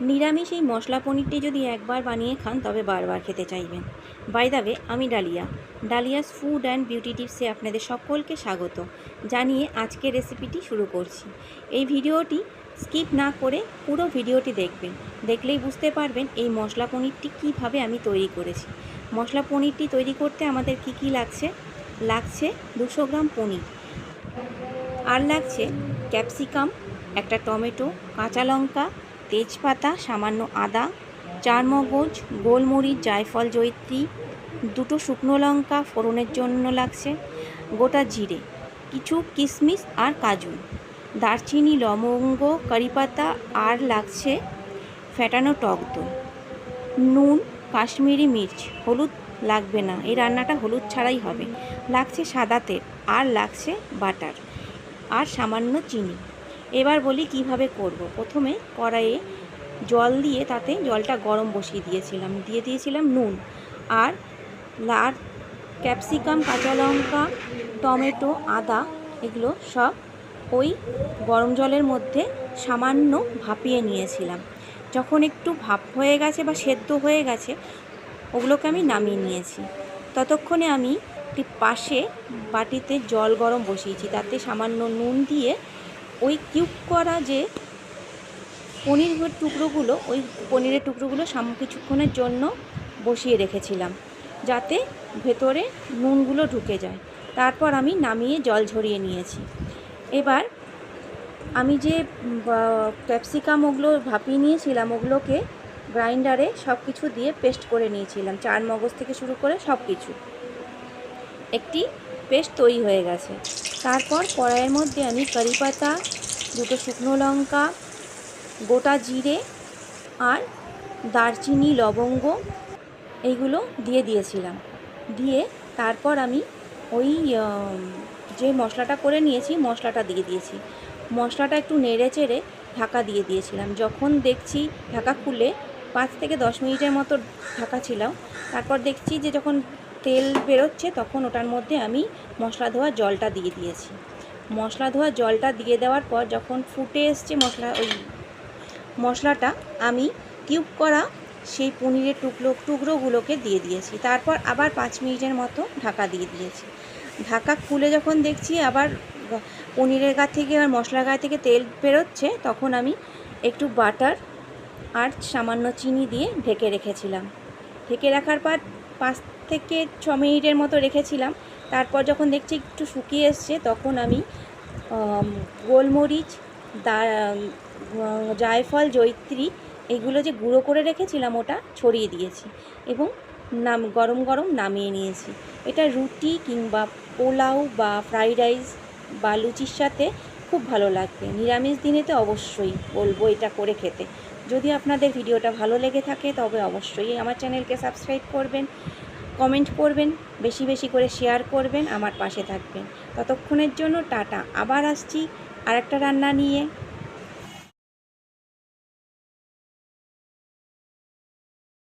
নিরামিষ এই মশলা পনিরটি যদি একবার বানিয়ে খান, তবে বারবার খেতে চাইবেন। বাই দ্য ওয়ে আমি Dalia. Dalia's food and beauty টিপসে আপনাদের সকলকে স্বাগত। জানিয়ে আজকের রেসিপিটি শুরু করছি। এই ভিডিওটি স্কিপ না করে পুরো ভিডিওটি দেখবেন। দেখলেই বুঝতে পারবেন এই মশলা পনিরটি কীভাবে আমি তৈরি করেছি। মশলা পনিরটি তৈরি করতে আমাদের কি কি লাগছে? লাগছে দুশো গ্রাম পনির। আর লাগছে ক্যাপসিকাম, একটা টমেটো, কাঁচা লঙ্কা তেজপাতা, সামান্য আদা চার মগজ গোলমরিচ, জায়ফল, জয়িত্রী, দুটো শুকনো লঙ্কা ফোড়নের জন্য লাগছে, গোটা জিরে, কিছু কিশমিশ আর কাজু, দারচিনি, লবঙ্গ, কারিপাতা আর লাগছে ফ্যাটানো টক দই, নুন, কাশ্মীরি মির্চ, হলুদ লাগবে না, এই রান্নাটা হলুদ ছাড়াই হবে, লাগছে সাদা তেল আর লাগছে বাটার আর সামান্য চিনি। এবার বলি কীভাবে করব। প্রথমে কড়াইয়ে জল দিয়ে তাতে জলটা গরম বসিয়ে দিয়েছিলাম। দিয়ে দিয়েছিলাম নুন আর লার, ক্যাপসিকাম, কাঁচা লঙ্কা, টমেটো, আদা এগুলো সব ওই গরম জলের মধ্যে সামান্য ভাপিয়ে নিয়েছিলাম। যখন একটু ভাপ হয়ে গেছে বা সেদ্ধ হয়ে গেছে, ওগুলোকে আমি নামিয়ে নিয়েছি। ততক্ষণে আমি একটি পাশে বাটিতে জল গরম বসিয়েছি। তাতে সামান্য নুন দিয়ে ওই কিউব করা যে পনিরের টুকরোগুলো, ওই পনিরের টুকরোগুলো সাম কিছুক্ষণের জন্য বসিয়ে রেখেছিলাম, যাতে ভেতরে নুনগুলো ঢুকে যায়। তারপর আমি নামিয়ে জল ঝরিয়ে নিয়েছি। এবার আমি যে ক্যাপসিকাম ওগুলো ভাপিয়ে নিয়েছিলাম, ওগুলোকে গ্রাইন্ডারে সব কিছু দিয়ে পেস্ট করে নিয়েছিলাম, চার মগজ থেকে শুরু করে সব কিছু একটি পেস্ট তৈরি হয়ে গেছে। তারপর কড়াইয়ের মধ্যে আমি কারি পাতা, দুটো শুকনো লঙ্কা, গোটা জিরে আর দারচিনি, লবঙ্গ এইগুলো দিয়ে দিয়েছিলাম। দিয়ে তারপর আমি ওই যে মশলাটা করে নিয়েছি মশলাটা দিয়ে দিয়েছি। মশলাটা একটু নেড়ে চেড়ে ঢাকা দিয়ে দিয়েছিলাম। যখন দেখছি ঢাকা খুলে পাঁচ থেকে দশ মিনিটের মতো ঢাকা ছিলাম, তারপর দেখছি যে যখন তেল বেরোচ্ছে, তখন ওটার মধ্যে আমি মশলা ধোয়া জলটা দিয়ে দিয়েছি। মশলা ধোয়া জলটা দিয়ে দেওয়ার পর যখন ফুটে এসছে মশলা, ওই মশলাটা, আমি কিউব করা সেই পনিরের টুকরো, টুকরোগুলোকে দিয়ে দিয়েছি। তারপর আবার পাঁচ মিনিটের মতো ঢাকা দিয়ে দিয়েছি। ঢাকা খুলে যখন দেখছি আবার পনিরের গা থেকে আর মশলার গায়ে থেকে তেল বেরোচ্ছে, তখন আমি একটু বাটার আর সামান্য চিনি দিয়ে ঢেকে রেখেছিলাম। ঢেকে রাখার পর পাঁচ থেকে ছ মিনিটের মতো রেখেছিলাম। তারপর যখন দেখছি একটু শুকিয়ে এসছে, তখন আমি গোলমরিচ, দা জায়ফল জৈত্রী এগুলো যে গুঁড়ো করে রেখেছিলাম ওটা ছড়িয়ে দিয়েছি এবং নাম, গরম গরম নামিয়ে নিয়েছি। এটা রুটি কিংবা পোলাও বা ফ্রাইড রাইস বা লুচির সাথে খুব ভালো লাগবে। নিরামিষ দিনে তো অবশ্যই বলব এটা করে খেতে। যদি আপনাদের ভিডিওটা ভালো লেগে থাকে তবে অবশ্যই আমার চ্যানেলকে সাবস্ক্রাইব করবেন। কমেন্ট করবেন, বেশি বেশি করে শেয়ার করবেন, আমার পাশে থাকবেন। ততক্ষণের জন্য টাটা, আবার আসছি আরেকটা রান্না নিয়ে।